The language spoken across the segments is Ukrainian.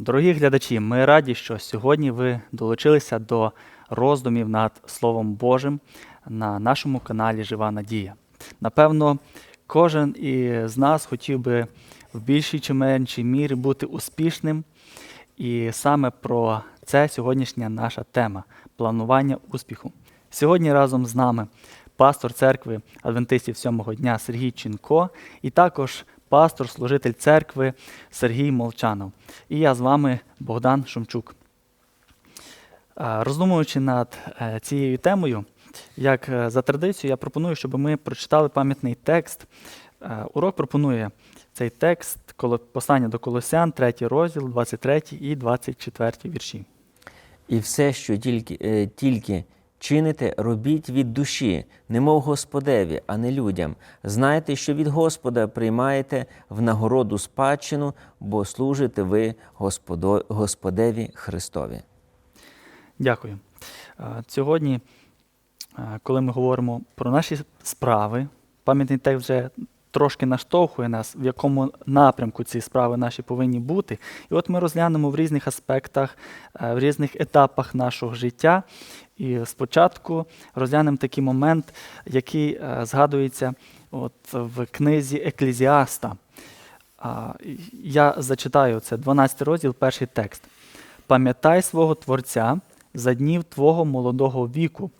Дорогі глядачі, ми раді, що сьогодні ви долучилися до роздумів над Словом Божим на нашому каналі Жива Надія. Напевно, кожен із нас хотів би в більшій чи меншій мірі бути успішним. І саме про це сьогоднішня наша тема планування успіху. Сьогодні разом з нами пастор церкви Адвентистів сьомого дня Сергій Чінко і також пастор, служитель церкви Сергій Молчанов. І я з вами Богдан Шумчук. А, Роздумуючи над е, цією темою, як е, за традицією, я пропоную, щоб ми прочитали пам'ятний текст. Е, Урок пропонує цей текст, послання до Колосян, 3 розділ, 23 і 24 вірші. І все, що тільки, е, тільки чините, робіть від душі, немов Господеві, а не людям. Знайте, що від Господа приймаєте в нагороду спадщину, бо служите ви Господеві Христові. Дякую. Сьогодні, коли ми говоримо про наші справи, пам'ятний текст вже трошки наштовхує нас, в якому напрямку ці справи наші повинні бути. І от ми розглянемо в різних аспектах, в різних етапах нашого життя. І спочатку розглянемо такий момент, який е, згадується от в книзі Еклезіаста. Я зачитаю це 12 розділ, перший текст. Пам'ятай свого Творця за днів твого молодого віку,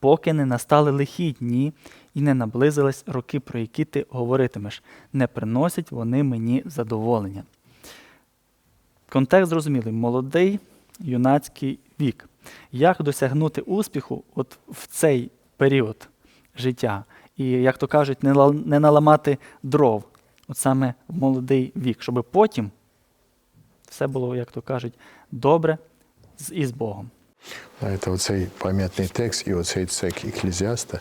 поки не настали лихі дні і не наблизились роки, про які ти говоритимеш, не приносять вони мені задоволення. Контекст зрозумілий: молодий юнацький вік. Як досягнути успіху от в цей період життя? І, як то кажуть, не, ла- не наламати дров, от саме в молодий вік, щоб потім все було, як то кажуть, добре і з Богом. Знаєте, оцей пам'ятний текст і оцей цек еклезіаста,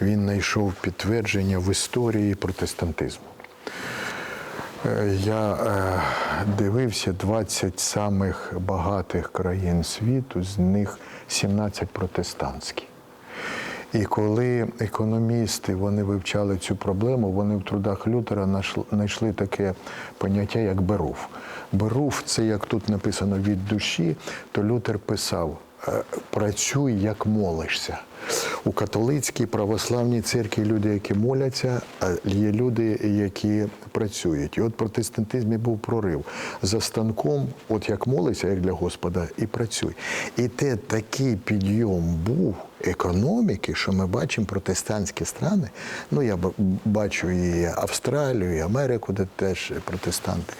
він знайшов підтвердження в історії протестантизму. Е, Я е, дивився 20 самих багатих країн світу, з них 17 протестантські. І коли економісти вони вивчали цю проблему, вони в трудах Лютера знайшли таке поняття, як берув. Берув це як тут написано від душі, то Лютер писав: е, працюй, як молишся. У католицькій православній церкві люди, які моляться, а є люди, які працюють. І от в протестантизмі був прорив. За станком, от як молишся, як для Господа, і працюй. І те такий підйом був економіки, що ми бачимо протестантські страни. Ну, я бачу і Австралію, і Америку, де теж протестанти,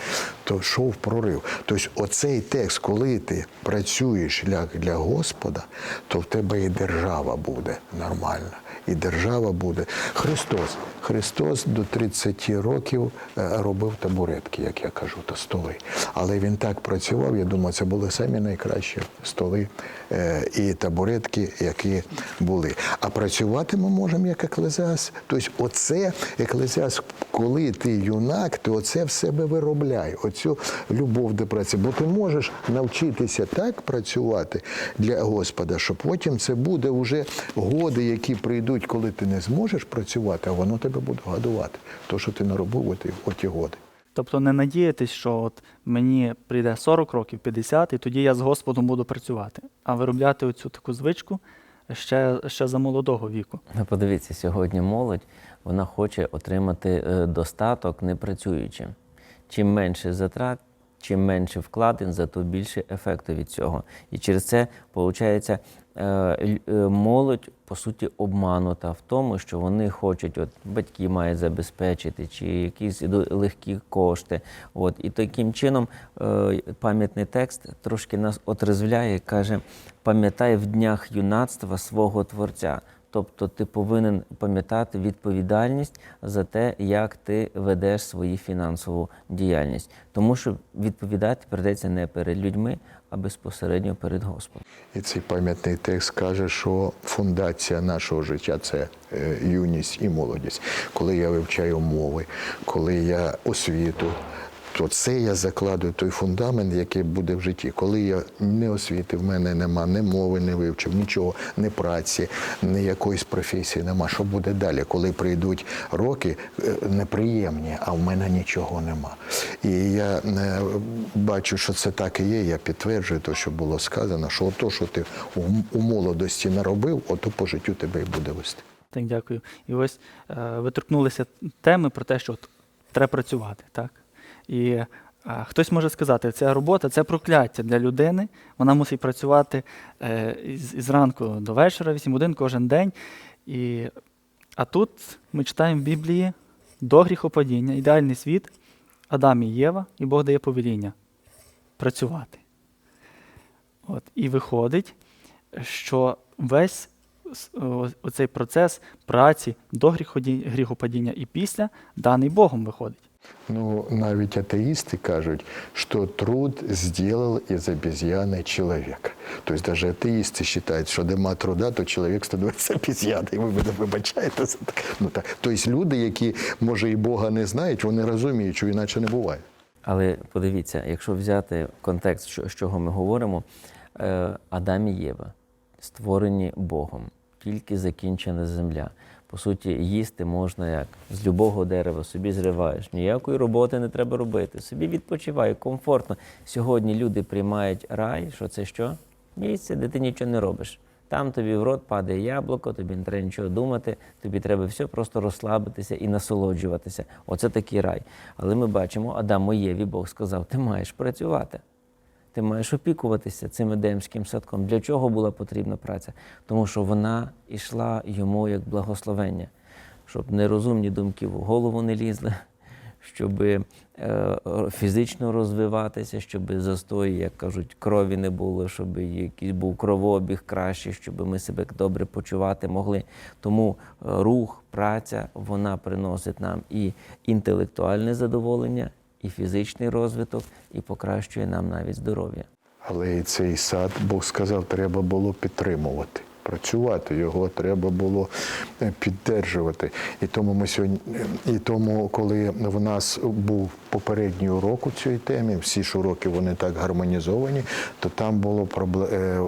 то йшов прорив. Тобто, оцей текст, коли ти працюєш для, для Господа, то в тебе і держава буде нормальна. І держава буде. Христос. Христос до 30 років е, робив табуретки, як я кажу, та столи. Але він так працював, я думаю, це були самі найкращі столи е, і табуретки, які були. А працювати ми можемо як еклезіас. Тобто, оце еклезіас, коли ти юнак, ти оце в себе виробляй, оцю любов до праці. Бо ти можеш навчитися так працювати для Господа, що потім це буде вже годи, які прийдуть, коли ти не зможеш працювати, а воно тебе буде годувати. То, що ти наробив оті, оті годи. Тобто не надіятись, що от мені прийде 40 років, 50, і тоді я з Господом буду працювати, а виробляти оцю таку звичку ще, ще за молодого віку. Ну, Подивіться, сьогодні молодь вона хоче отримати е, достаток не працюючи. Чим менше затрат, чим менше вкладень, зато більше ефекту від цього. І через це, виходить, молодь, по суті, обманута в тому, що вони хочуть, от батьки мають забезпечити, чи якісь легкі кошти. От. І таким чином е, пам'ятний текст трошки нас отрезвляє, каже: пам'ятай в днях юнацтва свого Творця. Тобто ти повинен пам'ятати відповідальність за те, як ти ведеш свою фінансову діяльність. Тому що відповідати придеться не перед людьми, а безпосередньо перед Господом. І цей пам'ятний текст каже, що фундація нашого життя це е, юність і молодість. Коли я вивчаю мови, коли я освіту то це я закладую той фундамент, який буде в житті. Коли я не освіти, в мене нема, ні мови не вивчив, нічого, ні праці, ні якоїсь професії нема. Що буде далі, коли прийдуть роки е, неприємні, а в мене нічого нема. І я е, бачу, що це так і є. Я підтверджую те, що було сказано, що то, що ти у, молодості наробив, ото по життю тебе і буде вести. Так, дякую. І ось е, ви торкнулися теми про те, що треба працювати, так? І е, хтось може сказати, ця робота це прокляття для людини. Вона мусить працювати е, із ранку до вечора, 8 годин кожен день. І, а тут ми читаємо в Біблії до гріхопадіння, ідеальний світ, Адам і Єва, і Бог дає повеління працювати. От, і виходить, що весь оцей процес праці до гріхопадіння і після даний Богом виходить. Ну, навіть атеїсти кажуть, що труд зробив із обезьяни чоловіка. Тобто навіть атеїсти вважають, що нема труда, то чоловік становиться обезьяною. Ви мене вибачаєте за так. Ну, так. Тобто люди, які, може, і Бога не знають, вони розуміють, що іначе не буває. Але подивіться, якщо взяти контекст, що, з чого ми говоримо, е, Адам і Єва створені Богом, тільки закінчена земля. По суті, їсти можна як з любого дерева собі зриваєш. Ніякої роботи не треба робити. Собі відпочивай, комфортно. Сьогодні люди приймають рай, що це що? Місце, де ти нічого не робиш. Там тобі в рот падає яблуко, тобі не треба нічого думати, тобі треба все просто розслабитися і насолоджуватися. Оце такий рай. Але ми бачимо, Адаму Єві Бог сказав, ти маєш працювати. Ти маєш опікуватися цим едемським садком. Для чого була потрібна праця? Тому що вона йшла йому як благословення, щоб нерозумні думки в голову не лізли, щоб е, фізично розвиватися, щоб застої, як кажуть, крові не було, щоб якийсь був кровообіг кращий, щоб ми себе добре почувати могли. Тому е, рух, праця, вона приносить нам і інтелектуальне задоволення, і фізичний розвиток, і покращує нам навіть здоров'я. Але і цей сад, Бог сказав, треба було підтримувати. Працювати його треба було е, піддержувати. І тому ми сьогодні, і тому, коли в нас був попередній урок у цій темі, всі ж уроки вони так гармонізовані, то там було е,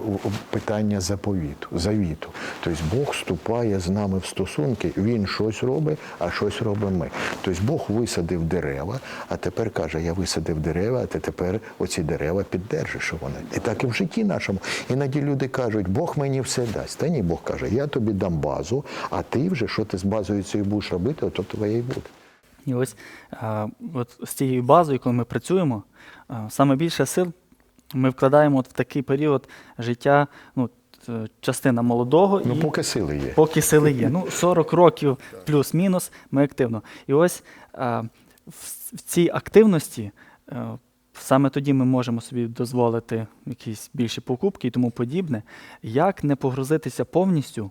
питання заповіту, завіту. Тобто Бог вступає з нами в стосунки, він щось робить, а щось робимо ми. Тобто Бог висадив дерева, а тепер каже: Я висадив дерева, а ти тепер оці дерева піддержиш. вони. І так і в житті нашому. Іноді люди кажуть, Бог мені все дасть. Та ні, Бог каже, я тобі дам базу, а ти вже що ти з базою цією будеш робити, то твоє і буде. І ось а, от з цією базою, коли ми працюємо, а, саме більше сил ми вкладаємо от в такий період життя, ну, частина молодого Ну, і поки сили є. поки сили є. Ну, 40 років плюс-мінус ми активно. І ось а, в, в цій активності е, саме тоді ми можемо собі дозволити якісь більші покупки і тому подібне. Як не погрузитися повністю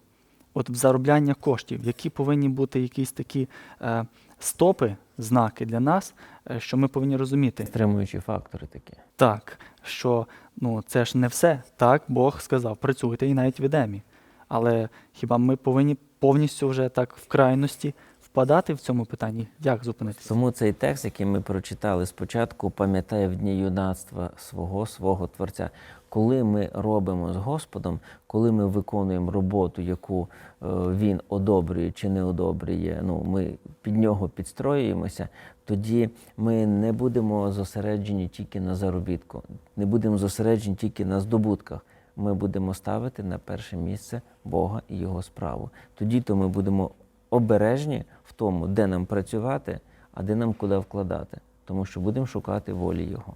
от в заробляння коштів, які повинні бути якісь такі е, стопи, знаки для нас, е, що ми повинні розуміти. Стримуючі фактори такі. Так, що ну, це ж не все. Так, Бог сказав, працюйте і навіть в Едемі. Але хіба ми повинні повністю вже так в крайності впадати в цьому питанні? Як зупинитися? Тому цей текст, який ми прочитали спочатку, пам'ятає в дні юнацтва свого свого Творця. Коли ми робимо з Господом, коли ми виконуємо роботу, яку е, він одобрює чи не одобрює, ну ми під нього підстроюємося, тоді ми не будемо зосереджені тільки на заробітку, не будемо зосереджені тільки на здобутках. Ми будемо ставити на перше місце Бога і Його справу. Тоді то ми будемо обережні в тому, де нам працювати, а де нам куди вкладати, тому що будемо шукати волі Його.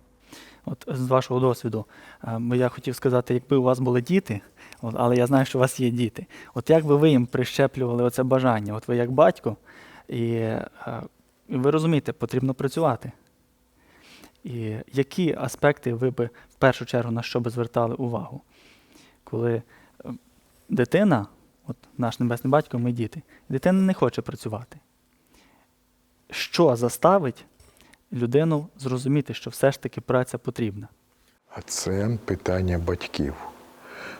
От з вашого досвіду, е, я хотів сказати, якби у вас були діти, але я знаю, що у вас є діти. От як би ви їм прищеплювали оце бажання? От ви як батько, і, е, ви розумієте, потрібно працювати. І які аспекти ви би в першу чергу на що би звертали увагу? Коли е, дитина, от наш небесний батько, ми діти, дитина не хоче працювати. Що заставить людину зрозуміти, що все ж таки праця потрібна? А це питання батьків.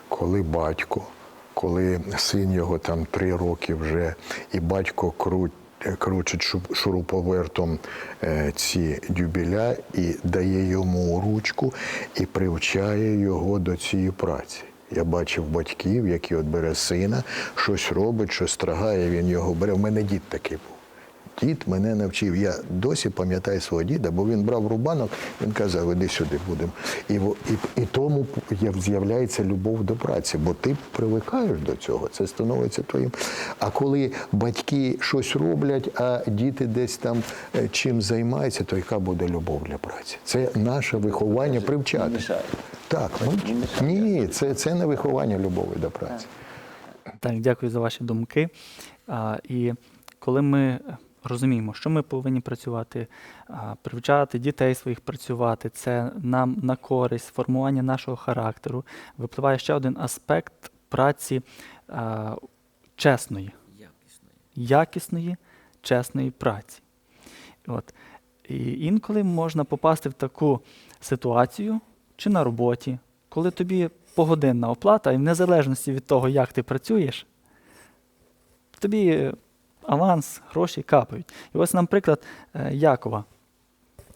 Коли батько, коли син його там три роки вже, і батько круть крутить шуруповертом е, ці дюбеля і дає йому ручку і привчає його до цієї праці. Я бачив батьків, які от бере сина, щось робить, щось трагає, він його бере. У мене дід такий був. Дід мене навчив. Я досі пам'ятаю свого діда, бо він брав рубанок, він казав, іди сюди будемо. І, і, і тому з'являється любов до праці, бо ти привикаєш до цього, це становиться твоїм. А коли батьки щось роблять, а діти десь там е, чим займаються, то яка буде любов для праці? Це наше виховання привчати. Так, ми, ні, це, це не виховання любові до праці. Так, дякую за ваші думки. А, і коли ми розуміємо, що ми повинні працювати, привчати дітей своїх працювати, це нам на користь, формування нашого характеру, випливає ще один аспект праці а, чесної, якісної, чесної праці. От. І інколи можна попасти в таку ситуацію, чи на роботі, коли тобі погодинна оплата, і в незалежності від того, як ти працюєш, тобі аванс, гроші капають. І ось, наприклад, е, Якова,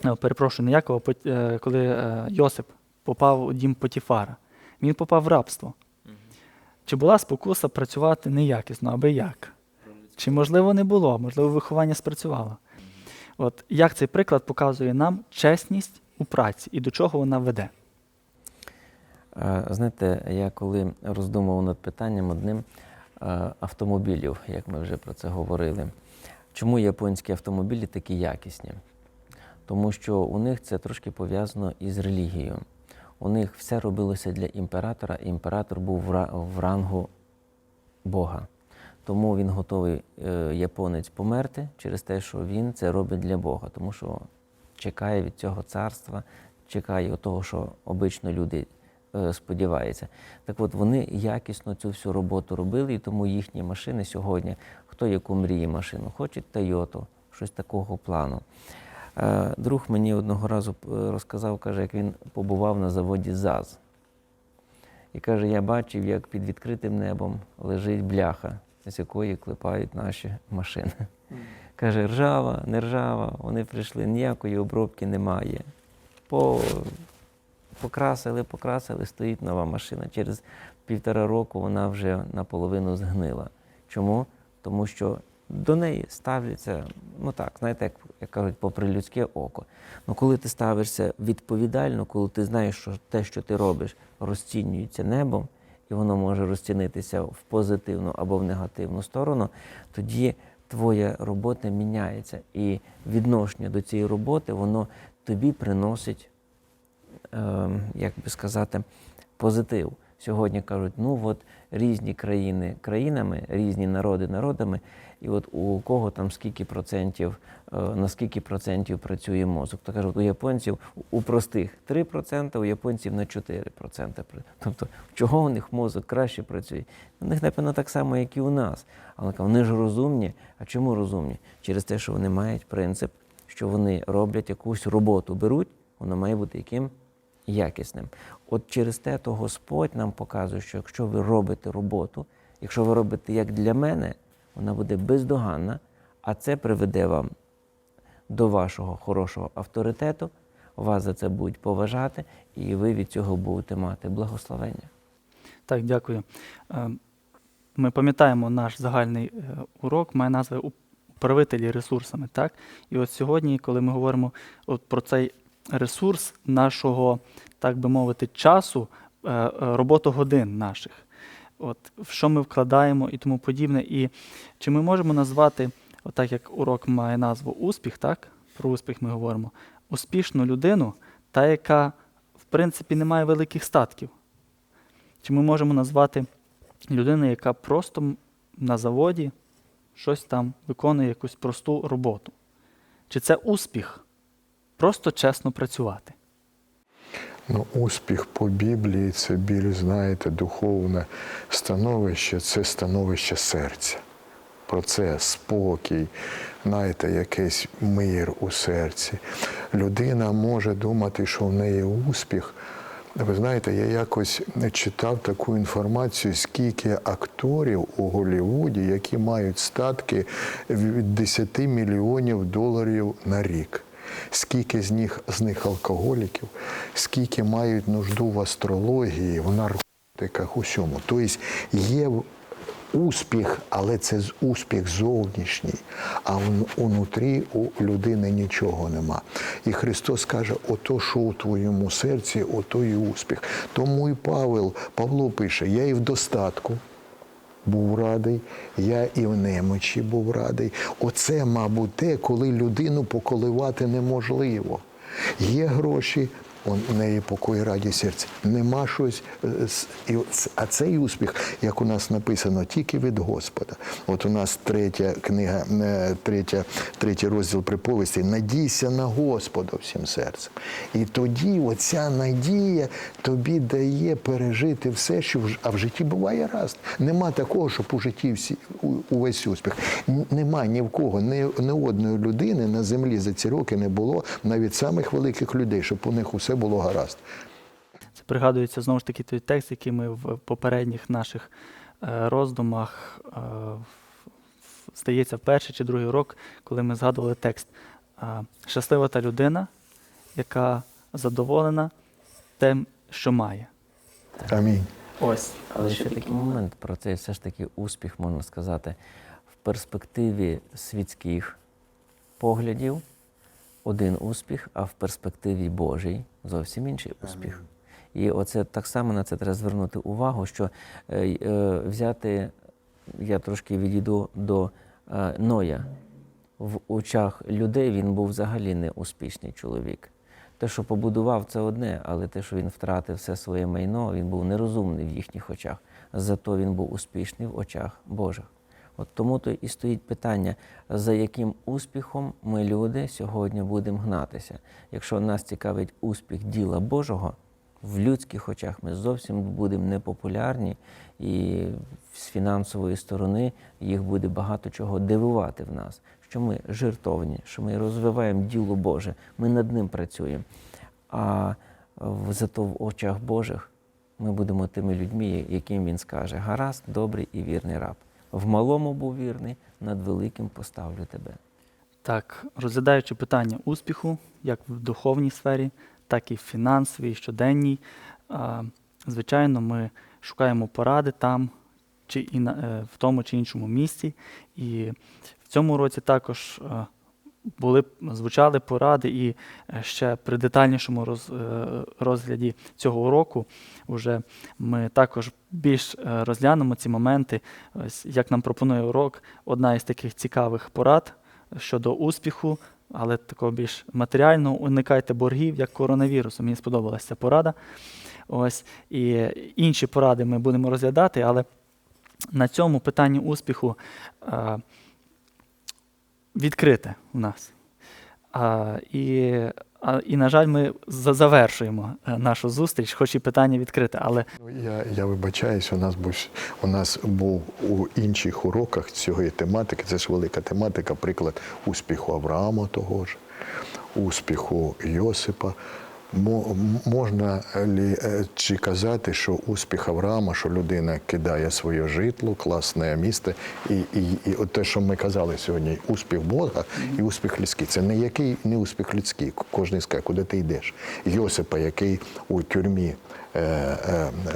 е, перепрошую, не Якова, е, коли Йосип попав у дім Потіфара, він попав в рабство. Чи була спокуса працювати неякісно, аби як? Чи можливо не було, можливо, виховання спрацювало. От як цей приклад показує нам чесність у праці і до чого вона веде. Знаєте, я коли роздумував над питанням одним автомобілів, як ми вже про це говорили, чому японські автомобілі такі якісні? Тому що у них це трошки пов'язано із релігією. У них все робилося для імператора, і імператор був в рангу Бога. Тому він готовий, е, японець, померти через те, що він це робить для Бога, тому що чекає від цього царства, чекає того, що обично люди е, сподіваються. Так от вони якісно цю всю роботу робили, і тому їхні машини сьогодні, хто яку мріє машину, хоче Тойоту, щось такого плану. Е, Друг мені одного разу е, розказав, каже, як він побував на заводі ЗАЗ. І каже, я бачив, як під відкритим небом лежить бляха, з якої клепають наші машини. Каже, ржава, не ржава, вони прийшли, ніякої обробки немає. По, покрасили, покрасили, стоїть нова машина. Через півтора року вона вже наполовину згнила. Чому? Тому що до неї ставляться, ну так, знаєте, як, як кажуть, попри людське око. Ну коли ти ставишся відповідально, коли ти знаєш, що те, що ти робиш, розцінюється небом, і воно може розцінитися в позитивну або в негативну сторону, тоді твоя робота міняється. І відношення до цієї роботи, воно тобі приносить як би сказати, позитив. Сьогодні кажуть, ну от різні країни країнами, різні народи народами, і от у кого там скільки процентів, е, на скільки процентів працює мозок. То кажуть, у японців у простих 3%, у японців на 4%. Тобто, чого у них мозок краще працює? У них, напевно, так само, як і у нас. Але вони ж розумні. А чому розумні? Через те, що вони мають принцип, що вони роблять якусь роботу, беруть, воно має бути яким якісним. От через те, то Господь нам показує, що якщо ви робите роботу, якщо ви робите як для мене, вона буде бездоганна, а це приведе вам до вашого хорошого авторитету, вас за це будуть поважати, і ви від цього будете мати благословення. Так, дякую. Е, Ми пам'ятаємо наш загальний е, урок, має назви управителі ресурсами. Так? І от сьогодні, коли ми говоримо от про цей ресурс нашого, так би мовити, часу, е, е, роботогодин наших, от, в що ми вкладаємо і тому подібне. І чи ми можемо назвати, отак як урок має назву успіх, так? Про успіх ми говоримо, успішну людину, та, яка, в принципі, не має великих статків. Чи ми можемо назвати людину, яка просто на заводі щось там виконує якусь просту роботу? Чи це успіх? Просто чесно працювати. Ну, успіх по Біблії це більш, знаєте, духовне становище, це становище серця. Процес, спокій, знаєте, якийсь мир у серці. Людина може думати, що в неї успіх, Ви знаєте, я якось читав таку інформацію, скільки акторів у Голлівуді, які мають статки від 10 мільйонів доларів на рік. Скільки з них, з них алкоголіків, скільки мають нужду в астрології, в наркотиках, усьому. Тобто є успіх, але це успіх зовнішній, а вн- унутрі у людини нічого нема. І Христос каже: ото, що у твоєму серці, ото і успіх. Тому і Павел, Павло пише: я і в достатку. Був радий, я і в немочі був радий. Оце, мабуть, те, коли людину поколивати неможливо. Є гроші, у неї покой, радість серця. Нема щось. е, А цей успіх, як у нас написано, тільки від Господа. От у нас третя книга, е, третя, третій розділ приповісті Надійся на Господа всім серцем. І тоді оця надія тобі дає пережити все, що в а в житті буває раз. Нема такого, щоб у житті всі увесь успіх. Нема ні в кого, ні, ні одної людини на землі за ці роки не було навіть самих великих людей, щоб у них усе було гаразд. Це пригадується знову ж таки той текст, який ми в попередніх наших е, роздумах, е, здається, в перший чи другий урок, коли ми згадували текст. Е, Щаслива та людина, яка задоволена тим, що має. Амінь. Ось. Але ще такий момент про цей все ж таки успіх, можна сказати, в перспективі світських поглядів один успіх, а в перспективі Божій зовсім інший успіх. І оце так само на це треба звернути увагу, що е, е, взяти, я трошки відійду до е, Ноя. В очах людей він був взагалі не успішний чоловік. Те, що побудував, це одне, але те, що він втратив все своє майно, він був нерозумний в їхніх очах. Зато він був успішний в очах Божих. От тому то і стоїть питання, за яким успіхом ми, люди, сьогодні будемо гнатися. Якщо нас цікавить успіх діла Божого, в людських очах ми зовсім будемо непопулярні, і з фінансової сторони їх буде багато чого дивувати в нас. Що ми жертовні, що ми розвиваємо діло Боже, ми над ним працюємо. А зато в очах Божих ми будемо тими людьми, яким він скаже: гаразд, добрий і вірний раб. В малому був вірний, над великим поставлю тебе. Так, розглядаючи питання успіху, як в духовній сфері, так і в фінансовій, щоденній, звичайно, ми шукаємо поради там чи і на, е, в тому чи іншому місці. І в цьому році також е, були, звучали поради, і е, ще при детальнішому роз, е, розгляді цього уроку вже ми також більш е, розглянемо ці моменти. Ось, як нам пропонує урок, одна із таких цікавих порад щодо успіху, але такого більш матеріального, уникайте боргів, як коронавірусу. Мені сподобалася ця порада. Ось, і інші поради ми будемо розглядати, але на цьому питанні успіху відкрите у нас. А, і, а, і, на жаль, ми за- завершуємо е, нашу зустріч, хоч і питання відкрите, але Ну, Я, я вибачаюсь, у нас був у нас був у інших уроках цієї тематики. Це ж велика тематика, приклад успіху Авраама того ж, успіху Йосипа. Мо- Можна лі, е, чи казати, що успіх Авраама, що людина кидає своє житло, класне місце, і, і, і те, що ми казали сьогодні, успіх Бога і успіх людський. Це не який не успіх людський. Кожен скаже, куди ти йдеш. Йосипа, який у тюрмі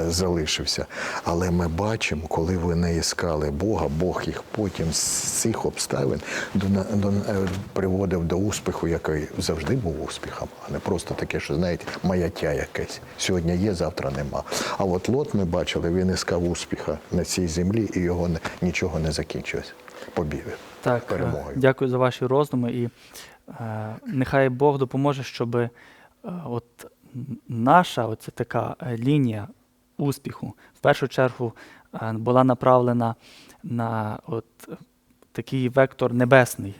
залишився. Але ми бачимо, коли вони іскали Бога, Бог їх потім з цих обставин е, приводив до успіху, який завжди був успіхом, а не просто таке, що знаєте, маяття якесь. Сьогодні є, завтра нема. А от Лот ми бачили, він іскав успіха на цій землі, і його нічого не закінчилось. Побіги. Так, е, перемогою. дякую за ваші роздуми. І е, нехай Бог допоможе, щоб е, от наша оця така е, лінія успіху в першу чергу е, була направлена на от, такий вектор небесний,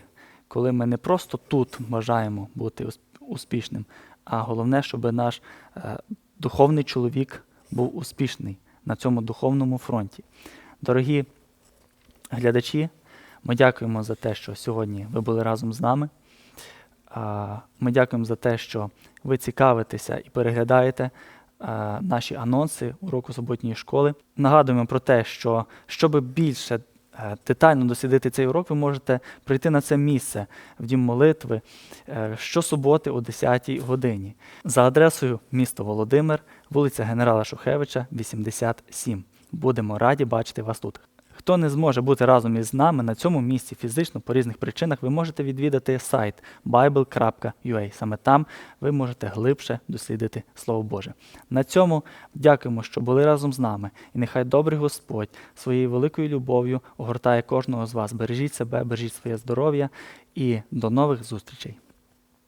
коли ми не просто тут бажаємо бути успішним, а головне, щоб наш е, духовний чоловік був успішний на цьому духовному фронті. Дорогі глядачі, ми дякуємо за те, що сьогодні ви були разом з нами. Ми дякуємо за те, що ви цікавитеся і переглядаєте е, наші анонси уроку суботньої школи. Нагадуємо про те, що щоб більше е, детально дослідити цей урок, ви можете прийти на це місце в дім молитви е, щосуботи о 10 годині за адресою місто Володимир, вулиця Генерала Шухевича, 87. Будемо раді бачити вас тут. Хто не зможе бути разом із нами на цьому місці фізично по різних причинах, ви можете відвідати сайт bible.ua. Саме там ви можете глибше дослідити Слово Боже. На цьому дякуємо, що були разом з нами. І нехай добрий Господь своєю великою любов'ю огортає кожного з вас. Бережіть себе, бережіть своє здоров'я і до нових зустрічей.